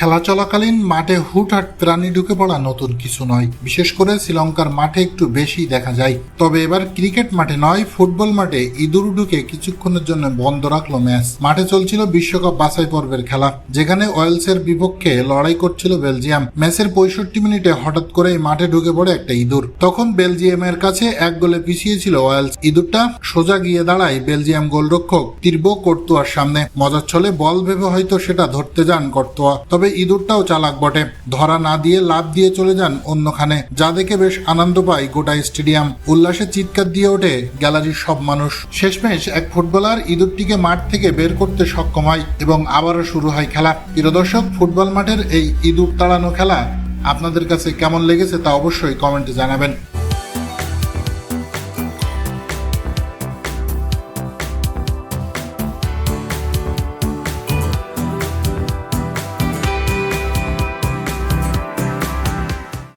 খেলা চলাকালীন মাঠে হুটহাট প্রাণী ঢুকে পড়া নতুন কিছু নয়। বিশেষ করে শ্রীলঙ্কার মাঠে একটু বেশি দেখা যায়। তবে এবার ক্রিকেট মাঠে নয়, ফুটবল মাঠে ইঁদুর ঢুকে কিছুক্ষণের জন্য বন্ধ রাখল ম্যাচ। মাঠে চলছিল বিশ্বকাপ বাছাই পর্বের খেলা, যেখানে ওয়েলসের বিপক্ষে লড়াই করছিল বেলজিয়াম। ম্যাচের পঁয়ষট্টি মিনিটে হঠাৎ করেই মাঠে ঢুকে পড়ে একটা ইঁদুর। তখন বেলজিয়ামের কাছে এক গোলে পিছিয়ে ছিল ওয়েলস। ইঁদুরটা সোজা গিয়ে দাঁড়ায় বেলজিয়াম গোলরক্ষক তীর্ব কর্তুয়ার সামনে। মজার ছলে বল ভেবে হয়তো সেটা ধরতে যান কর্তুয়া। তবে ইঁদুরটাও চালাক বটে। ধরা না দিয়ে লাভ দিয়ে চলে যান অন্যখানে। যা দেখে বেশ আনন্দ পায় গোটা স্টেডিয়াম। উল্লাসে চিৎকার দিয়ে ওঠে গ্যালারির সব মানুষ। শেষমেশ এক ফুটবলার ইঁদুরটিকে মাঠ থেকে বের করতে সক্ষম হয় এবং আবারও শুরু হয় খেলা। প্রিয় দর্শক, ফুটবল মাঠের এই ইঁদুর তাড়ানো খেলা আপনাদের কাছে কেমন লেগেছে তা অবশ্যই কমেন্টে জানাবেন।